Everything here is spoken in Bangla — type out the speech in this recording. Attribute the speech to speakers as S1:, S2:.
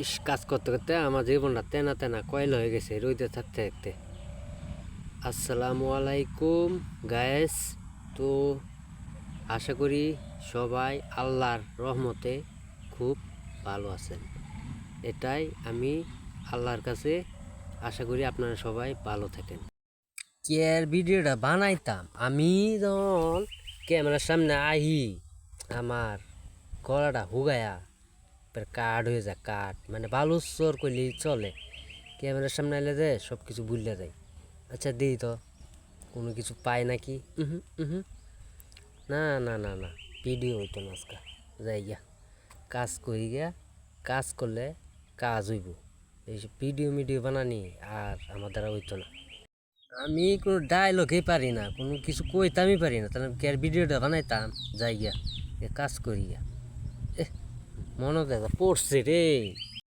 S1: ইস, কাজ করতে করতে আমার জীবনটা তেনা তেনা কয়েল হয়ে গেছে, রইতে থাকতে থাকতে। আসসালামু আলাইকুম গায়েস তো আশা করি সবাই আল্লাহর রহমতে খুব ভালো আছেন। এটাই আমি আল্লাহর কাছে আশা করি আপনারা সবাই ভালো থাকেন। কেয়ার ভিডিওটা বানাইতাম? আমি যখন ক্যামেরার সামনে আহি, আমার গলাটা হুগায়া কাঠ হয়ে যায়, কাঠ। মানে বালুচর করলেই চলে। ক্যামেরার সামনে এলে যে সব কিছু ভুলে যায়। আচ্ছা দিই তো। কোনো কিছু পাই নাকি? উহুম। না না না না। ভিডিও হইতো না আজকে। যাই গিয়া। কাজ করি গিয়া। কাজ করলে কাজ হইব। এইসব ভিডিও মিডিও বানানি আর আমার দ্বারা হইতো না। আমি কোনো ডায়লগই পারি না। কোনো কিছু কইতামই পারি না। তাহলে কি আর ভিডিওটা বানাইতাম? যাই গিয়া। কাজ করি গিয়া। মনে দেখা পড়ছে রে।